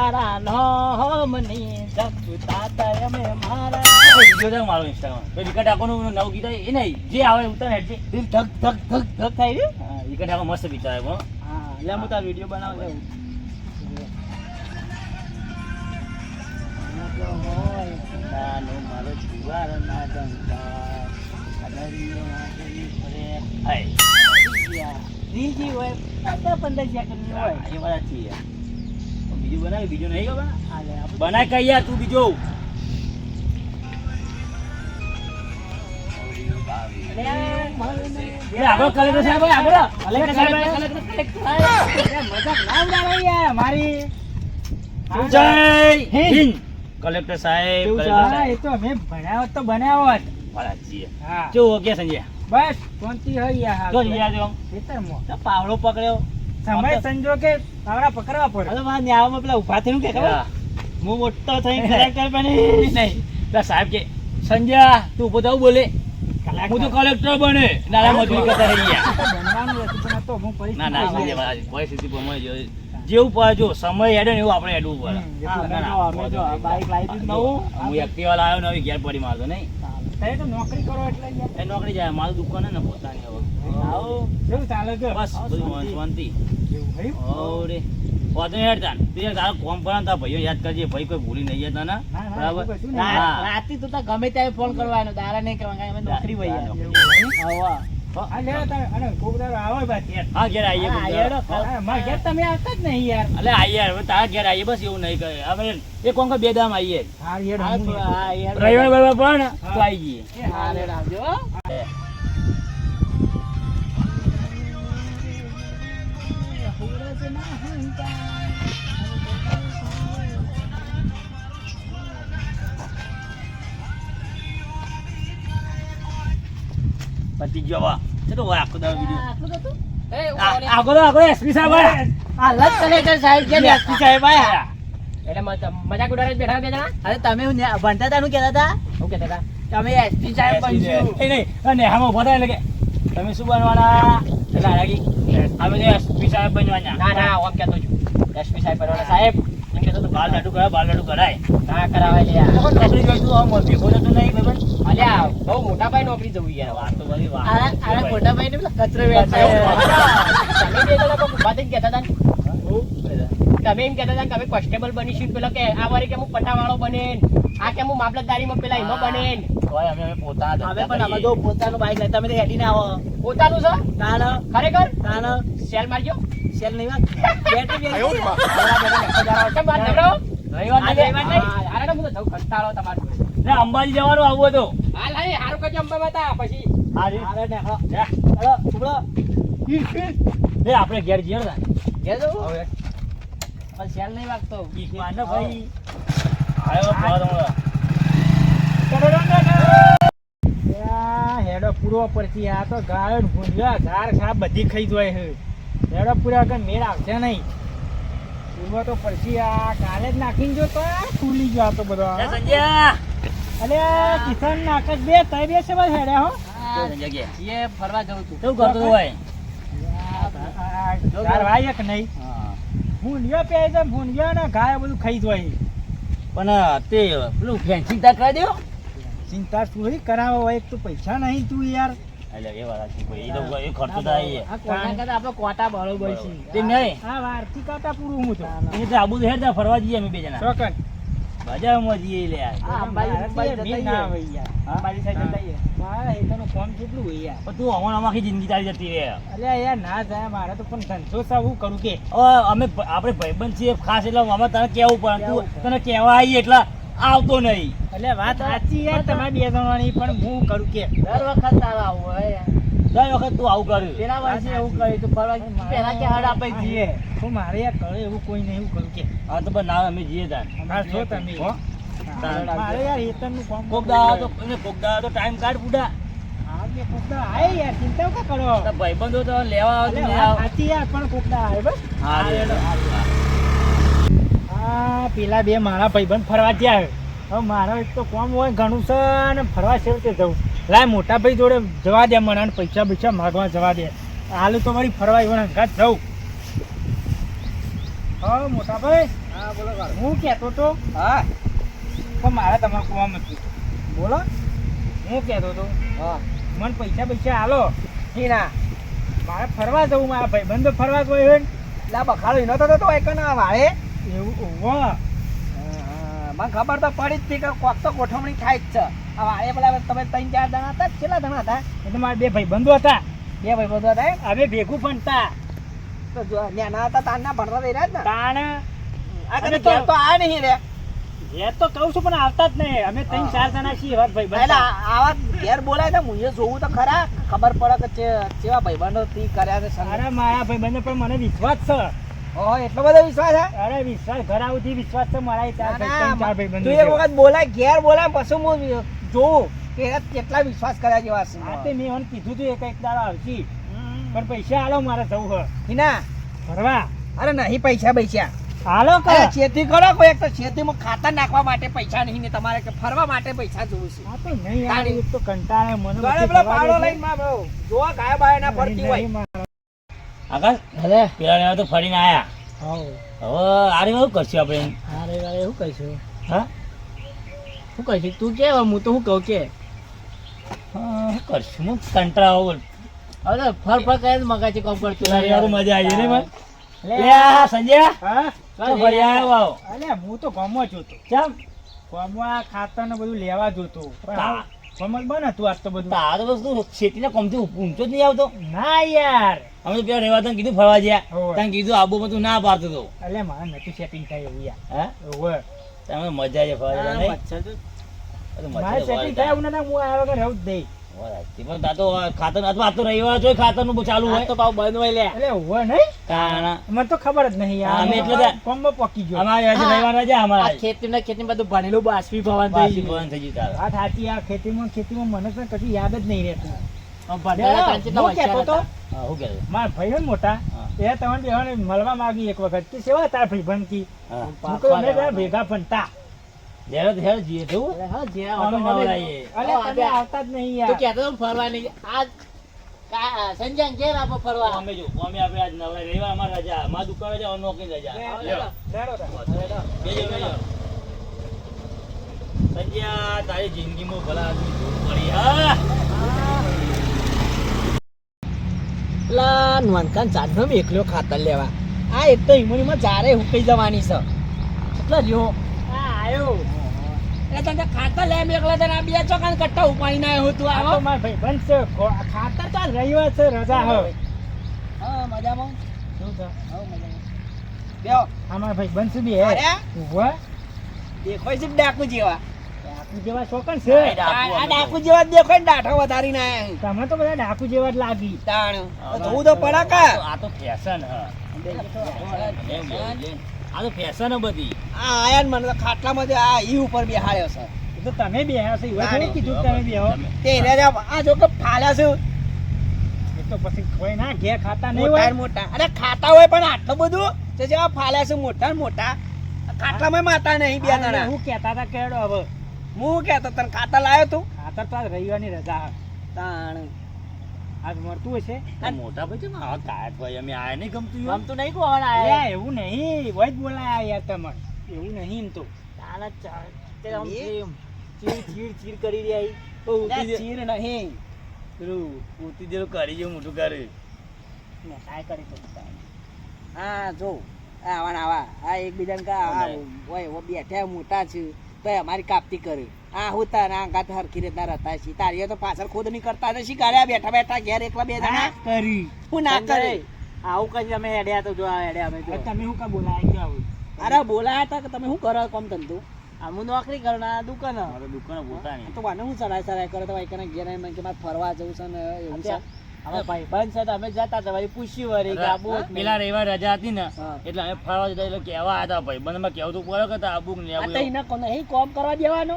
તારા નોમની જપતા તમે મારા વીડિયો મારો ઇન્સ્ટાગ્રામ તો વિકટ આકોનું નવું ગીત એ નહીં. જે આવે ઉતાર હેઠે દિલ ધક ધક ધક ધક થાય રે હા, વિકટ આકો મસ્ત ગીત આવે પણ હા એટલે હું તાર વીડિયો બનાવ છું મારો જુવારના ડંકા અડરીએ નાગરી ફરે. હાય. રીલજી હોય પંદર હોય. એ બધા છીએ. બીજું બનાવે બીજો નહીં બનાય કઈ યાર તું બીજો. કલેક્ટર સાહેબ ભણાવો તો બનાવો જ ઓકે સંજય? બસ શાંતિ હોય. યાર પાવડો પકડ્યો. સમય સંજોગે પાવડા પકડવા પડે. હવે મારા ન્યાવામાં પેલા ઊભા થયું કે ખબર? હું. મોટો થઈ કલેક્ટર બની નહીં. પેલા સાહેબ કે સંજય તું ઊભો થાવ બોલે. હું તો કલેક્ટર બને. નાના મજૂરી કરતા રહી ગયા. ના ના પરિસ્થિતિ પ્રમાણે જો- જેવું પડે જો સમય હેડે ને એવું આપણે હેડવું પડે. હું હા, વાળા ના, જો, ના, અમે વાંધો જો, આ નહીં. બાઈક લાવી દીધું નવું. હું એક્ટિવા લાવ્યો નવી ઘેર પડી મારતો નહીં. નોકરી કરો એટલે નોકરી જાય મારું દુકાન ને પોતાની હવે. આવો. કેવું ચાલે છે? બસ બધું શાંતિ. શાંતિ. એવું હોય? હોવ. રે વાંધો નહીં હેડતા તું તારો કોમ પર તારા ભાઈઓ યાદ કરજે. ભાઈ કોઈ ભૂલી નહીં જતા ને. બરાબર. રાતે તો તાર ગમે ત્યારે ફોન કરવાનો દારા નહીં કરવાનો અમે નોકરી આવો ભાઈ ઘેર. હા ઘેર આવીએ કોક હેડો. પતી ગયો વા ચલો હોય આખો દાડો વીડિયો આખો દાડો આખો એસપી સાહેબ. આ લત કલેક્ટર સાહેબ કે એસપી સાહેબ આયા? એટલે મજા- મજાક ઉડાડે બેઠા બે અરે તમે હું ભણતા હતા શું કહેતા હતા? શું કહેતા હતા? તમે એસપી સાહેબ બનશો. એ નહીં અને હામાં થાય એટલે તમે શું બનવાના? હાલાકી અમે તો એસપી સાહેબ બનવાના. ના ના હું કેતો છું. એસપી સાહેબ બનવાના. સાહેબ એમ કેતો હતો બાલ લાડુ કરાય બાલ લાડુ કરાય. ના કરાવાય લ્યા તો પણ નોકરી જોઈતું આમ ભેગો થતું નહીં ભાઈ અલ્યા બહુ મોટા ભાઈ નોકરી જવું યાર. વાત તો બધી વાત. આરા આરા મોટા ભાઈ. ને કચરો વેચે તમે બે ઊભા થઈને કહેતા હતા ને? તમે એમ કહેતા હતા કે અમે કોન્સ્ટેબલ બનીશું. પેલો કે આ વારે કે હું પટાવાળો બને આ કે હું મામલતદારીમાં પેલા એમાં બને તોય અમે અમે હવે પણ અમે તો પોતાનું બાઈક લઈ તમે તો હેડીને આવો. પોતાનું છે? તાણ ખરેખર? તાણ. સેલ મારજો. સેલ નહીં વાત બેટરી બેટરી કેમ વાત નબળો? રવિવાર આ નહીં? રવિવાર નહીં? હારે તો હું તો જઉં કંટાળો તમારો. જોડે. ને અંબાજી જવાનું આવું હતું. હાલ હાલ હારું કરજો અંબામાં હતા પછી આપણે ઘેર જઈએ ઘેર જવું? હવે પણ નહીં વાગતો માનો ભાઈ આવ્યો પાડો હેડો પૂરો પડતી આ તો ગાળણ ભૂંજ્યા ઝાર છાપ બધી ખાઈ જોય છે હેડો પૂરા વગર મેળ આવશે નહીં પૂર્વ તો પડતી આ કાલે જ નાખીને જો તો ફૂલી ગયો તો બધો અરે અલે નાક બે તય બે છે બસ હેડે હો ફરવા જવું છું કેવું કરતો હતો ભાઈ ચાર નહીં. ભૂંડિયો પે છે ભૂંડિયા ને ગાય બધું ખાઈ જાય. પણ તે પેલું ફેન્સિંગ તા કરી દો ચિંતા શું હી કરાવો હોય એક તો પૈસા નહીં તું યાર. એટલે એ વાત સાચી ભાઈ એ તો એ ખર્ચો થાય આ કોના કરતા આપણે કોટા બરોબર છે? તે નહીં. વારથી કાટા પૂરું હું તો એ તો આબુ હેડ ફરવા જઈએ અમે બે જણા. ચોકન. બજારમાં જઈએ લે અમે આપણે ભાઈબંધ છીએ ખાસ એટલે અમે તને કેવું પણ તને કેવા આવી એટલે આવતો નહીં. એટલે વાત સાચી યાર તમારી બે જણાની પણ હું કરું કે. દર વખત તારા આવું હોય. દર વખત તું આવું કર્યું પેલા વર્ષે એવું કર્યું તું ફરવા પેલા કે હડ આપે જઈએ હું મારે યાર કરે એવું કોઈ નહીં એવું કરું કે. હા તો પણ ના અમે જઈએ તાર. હા છો તમે. મારે યાર હેતરનું કામ કોક દાડો તો એને કોક દાડો તો ટાઈમ કાઢ બુડા કોકદા ભાઈબંધો તો લેવા પણ કોકદા પેલા બે મારા ભાઈબંધ ફરવા ત્યાં હવે મારો એક તો કોમ હોય ઘણું છે અને ફરવા છે જવું. લાય મોટા ભાઈ જોડે જવા દે મને અને પૈસા પૈસા માગવા જવા દે. હાલ તો મારી ફરવા એવા હંગાત જવું હા મોટા ભાઈ? હા બોલો કાકા. હું કહેતો તો હા. પણ મારે તમારે કોમ હતું બોલો. હું કહેતો તો હા. મને પૈસા પૈસા હાલો ના મારે ફરવા જવું મારા ભાઈબંધો ફરવા ગયો હોય ને. લા બખાડો એનો તો તો એક ના વાળે. એવું ઓવા. મને ખબર તો પડી જ હતી કે કોક તો ગોઠવણી થાય જ છે. હવે એ પેલા તમે ત્રણ ચાર જણા હતા કેટલા જણા હતા? એટલે મારા બે ભાઈ બંધો હતા. બે ભાઈ બંધો હતા? અમે ભેગું ભણતા. તો જો નાના હતા તારના ભણતા થઈ રહ્યા ને? તાણ આ કદી તો- તો આ નહીં રે એ તો કહું છું પણ આવતા જ નહીં. અમે ત્રણ ચાર જણા છીએ વાત એટલે ભાઈબંધ આવા ઘેર બોલાય ને હું જોવું તો ખરા. ખબર પડે કે કેવા ભાઈબંધો થી કર્યા છે. અરે મારા ભાઈબંધો પણ મને વિશ્વાસ છે. એટલો બધો વિશ્વાસ હે? અરે વિશ્વાસ ઘર આવતી વિશ્વાસ છે મારા એ ચાર ભાઈ- ના, ત્રણ ચાર ભાઈબંધો તું એક વખત બોલાય ઘેર બોલાય પછી હું જોઉં કે કેટલા વિશ્વાસ કર્યા જેવા છે. હા તે મેં કીધું તું એક એક દાડો આવશી. પણ પૈસા હાલો મારે જવું હે. હિના ફરવા. અરે નહીં પૈસા પૈસા. હાલો કર. ખેતી કરો કોઈ એક તો ખેતીમાં ખાતર નાખવા માટે પૈસા નહીં ને તમારે કે ફરવા માટે પૈસા જોવું છે. હા તો નહીં યાર તો કંટાળે મને ગાડે બધું પેલો જવા પાડો લઈને માં જોવા ગાય બાય ના ફરતી હોય. આકાશ? ભલે પેલા લેવા તો ફરીને આયા. હવે. આરે એવું કરશું આપણે આરે રવિવારે શું કરશું? હા? શું કહીશું તું કે હું તો શું કહું કે? હા, શું કરશું? હું કંટાળો હવે ફર ફર કરે છે કામ કરતું મજા આવી જાય ને મને લે. સંજય. હા? ફરી આવ્યો આવો. અલે હું તો ગામમાં જ હતો ચમ. ગામમાં ખાતર ને બધું લેવા જોતો. પણ તા. આ તું બંધ આજ તો બધું તારો તો શું ખેતીના કોમથી ઊંચો જ નહીં આવતો ના યાર અમે તો પેલા રેવા તને કીધું ફરવા ગયા. તને કીધું આબુ તું ના પાડતો તો એટલે મારે નથી સેટિંગ થાય એવું યાર હા ઓવે. તમે મજા છે ફરવા જવાની નહીં? મજા છે સેટિંગ થાય એવું ના હું આવ્યા વગર રહું જ દઈ જવાની. પણ તાતો ખાતર અથવા આ તો રવિવાર જોઈ ખાતરનું ચાલુ હોય. પાવ બંધ હોય લે. એટલે ઓવે નહીં? કારણે મને તો ખબર જ નહીં યાર. અમે એટલે કોમ્બો પોકી ગયો. અમારે આજે રવિવાર રજા અમારે. ખેતી ને ખેતી બધું ભણેલું બાસવી ભવન બાસી ભવન થઈ ગયું તારે. વાત સાચી આ ખેતીમાં ખેતીમાં મને તો કશું યાદ જ નહીં રહેતું? મારા ભાઈ મોટા એ તમને મળવા માંગી એક વખત કે સેવા તાર ભાઈ ભણતી ભેગા ભણતા. તો હેરો જીએ જવું? અમે અલે તમે આવતા જ નહીં યાર અમે જો, અમે આપણે આજ નવરા રવિવાર અમારે રજા. અમારે દુકાને રજા, નોકરી રજા. લ્યો. બેજો, બેજો. સંજ્યા, તારી જિંદગીમાં ભલા આદમી ધૂળ પડી, હા? પેલા નોનકાન ચાંદનો એકલો ખાતર લેવા આ એક તો ઈમોનીમાં જારે હુકાઈ જવાની છે કેટલા રહ્યો આવ્યો આયો એટલે તને ખાતર લે એમ એકલા તને આ બે ચોકાન કટ્ટા ઉપાડી ના આવ્યો તું આ આવો. તો ભાઈ છે ખાતર તો રવિવાર છે રજા હો હા મજામાં? શું છે? હા મજામાં. બેહો. આ મારા ભાઈ બન બી. હે ઊભા. દેખાય છે ડાકુ જેવા. ડાકુ જેવા શોકન છે. આ ડાકુ જેવા ને ડાઠો વધારી ના આયા તમે તો બધા ડાકુ જેવા જ લાગી. તાણ. જોવું તો પડાકા આ તો ફેશન હ. એમ બોલ, આ તો ફેશન બધી. આ આયા મને તો ખાટલામાં આ ઈ ઉપર બેહાડ્યો છે. તો તમે બેહ્યા છો એવું થોડું કીધું તમે બેહો. તે એને આ જો કે ફાલ્યા છે. એ તો પછી કોઈ ના ઘે ખાતા નહીં હોય. મોટા. અરે ખાતા હોય પણ આટલું બધું? તે જેવા ફાલ્યા છે મોટા મોટા ખાટલામાં માતા નહીં બે આ હું કહેતા હતા કેડો હવે? હું કહેતો તને ખાતા લાવ્યો તું? ખાતર તો રવિવારની રજા. તાણ. આજ મળતું હશે? આ મોટા ભાઈ છે આ કાયત ભાઈ અમે આયા નહીં ગમતું આમ ગમતું નહીં કોણ અલ્યા, એવું નહીં. વજ બોલાયા યાર તમે એવું નહીં એમ તો. ચીર ચીર ચીર કરી રહ્યા તો ઉતી દે- ચીર નહીં. પેલું ઉતી દેલું કરી જો મોટું કરે મેં કાય કરી તો હા જો. આવા ને આવા. આ એકબીજાને કા આવા ઓય ઓ બેઠા મોટા છે તો અમારી કાપતી કરે. આ હું તારા આંગાત હરખી રીતના રહેતા છીએ તારીઓ તો પાછળ ખુદ નહીં કરતા નથી કર્યા બેઠા બેઠા ઘેર એકલા બે જણા? કરી. હું ના કરે. આવું કઈ અમે એડ્યા તો જો એડ્યા અમે તમે શું કા બોલાયા ગયા અરે બોલાયા હતા કે તમે શું કરો કોમ ધંધો? આમ નોકરી કરના દુકાન. મારે દુકાન બોલતા નહીં. તો વાને હું સરાય સરાય કરે તો કને ઘેર એમ કે મારે ફરવા જવું છે ને એવું છે. અમે ભાઈ બંધ છે અમે જતા હતા ભાઈ પૂછ્યું વળી કે આબુ. પેલા રવિવાર રજા હતી ને એટલે અમે ફરવા જતા એટલે કહેવા હતા ભાઈ બંધ કેવું તો પડે કે આબુ ને આબુ. કોને કોમ કરવા દેવાનો.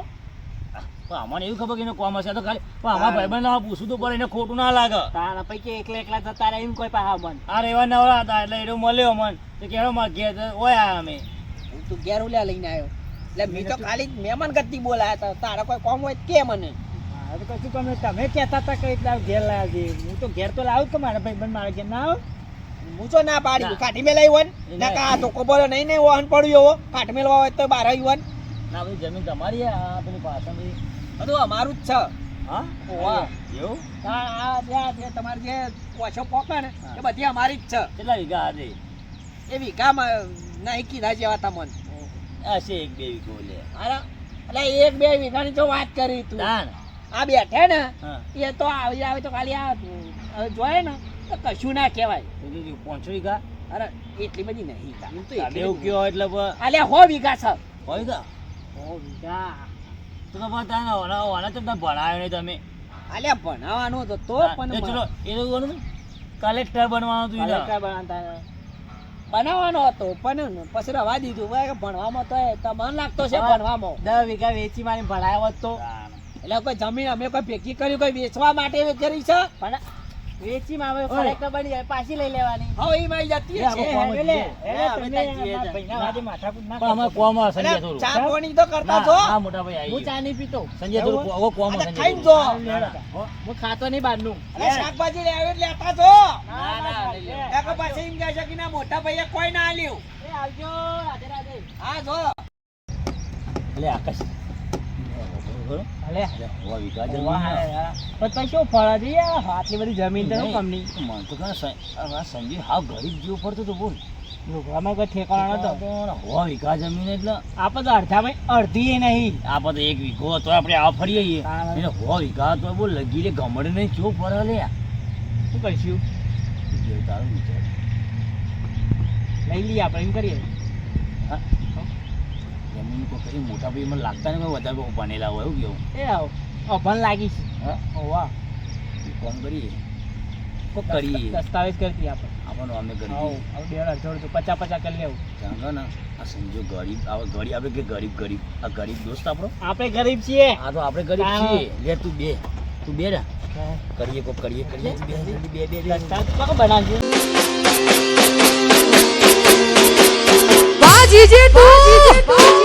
પણ અમને એવું ખબર કે એને કોમ હશે? તો ખાલી પણ અમારા ભાઈબંધ બંધ પૂછવું તો પડે એને ખોટું ના લાગે. તારા પૈકી એકલા એકલા જતા રહ્યા એમ કોઈ પાહા મન. આ રેવા નવરા હતા એટલે એનો મળ્યો મન. તો કેવો માં ઘેર ઓયા અમે. હું તું ઘેર ઉલ્યા લઈને આવ્યો. એટલે મેં તો ખાલી મહેમાન ગતિ બોલાયા હતા. તારા કોઈ કોમ હોય કે મને. મારે તો કશું તમે તમે કહેતા હતા કે એટલા ઘેર લાવ્યા છે હું તો ઘેર તો લાવું કે મારા ભાઈબંધ મારા ઘેર ના આવો? હું તો ના પાડી ના. કાઢી મેલાઈ ને? ના ના. કા તો કોબરો નહીં ને વાહન પડ્યો કાઢ મેલવા હોય તો બાર હોય ના? બધી જમીન તમારી? આ પેલી પાછળ બધું અમારું જ છે. હા? ઓવા. એવું? આ આ જે- તમારે જે ઓછો પોકે ને એ બધી અમારી જ છે. કેટલા વીઘા હતી એ વીઘામાં નહીં કીધા જેવા તમને હશે એક બે વીઘો લે. અરે એટલે એક બે વીઘાની તો વાત કરી તું. આ બેઠે ને એ તો આવી આવે તો ખાલી આ જોયે ને તો કશું ના કહેવાય. પાંચસો વીઘા? અરે એટલી બધી નહીં. તો એવું કયો એટલે અલ્યા હો વીઘા છે હો વીઘા. તો તો પણ તાને ઓના ઓના તો તમને ભણાવ્યો નહીં તમે. અલ્યા ભણાવવાનો હતો તો પણ ચલો એ તો કોનું કલેક્ટર બનવાનું હતું કલેક્ટર બનાવતા બનાવવાનો હતો પણ પછી રવા દીધું. કે ભણવામાં તો એ તમને લાગતો છે ભણવામાં. દસ વીઘા વેચી મારી ભણાયો હતો એટલે કોઈ જમીન અમે કોઈ ભેગી કર્યું કોઈ વેચવા માટે કરી છે? પણ વેચી માં હવે બની જાય પાછી લઈ લેવાની. હવે એ મારી જતી છે. હા, અમે થોડું ચા પાણી તો કરતા છો? હા મોટા ભાઈ હું ચા નહીં પીતો. સંજય થોડું કોમ સંજય જો. હો. હું ખાતો નહીં બહારનું. અરે શાકભાજી લેવા જ લેતા છો? ના, ના, પછી એમ કહે છે કે ના મોટા ભાઈએ કોઈ ના આલ્યું. એ આવજો રાધે રાધે. હા જો. લે આકાશ. શું ફળ હતી? આટલી બધી જમીન તો શું નહીં, તો સંજય હાવ ગરીબ જેવો પડતો તો બોલ. લુગડામાં કોઈ ઠેકાણો નતો. હવા વીઘા જમીન એટલે આપણે તો અડધામાં અડધી એ નહીં. આપણે તો એક વીઘો હતો આપણે આ ફરીએ. હા. વીઘા તો બોલ લગી રે ગમડે નહીં ચો ફરે લે શું કરશું? તારું વિચાર. લઈ લઈએ આપણે એમ કરીએ. હા? તમે લોકો કઈ મોટા ભાઈ મને લાગતા ને વધારે ભણેલા હોય એવું કેવું એ અભણ લાગીશ વાહ. કોણ કરીએ? તો કરીએ. દસ્તાવેજ કરતી આપણે. આપણો અમે કરીએ હવે બે અઢાર જોડ પચાસ પચાસ કરી લેવું. જાણો ને. આ સંજો ગરીબ આવા ગરીબ આપણે કે ગરીબ ગરીબ? આ ગરીબ દોસ્ત આપણો? આપણે ગરીબ છીએ. આ તો આપણે ગરીબ છીએ. લે તું બે. તું બે રા. કરીએ કોક કરીએ કરીએ. બે બે બે દસ્તાવેજ બનાવજે. જીજે તું.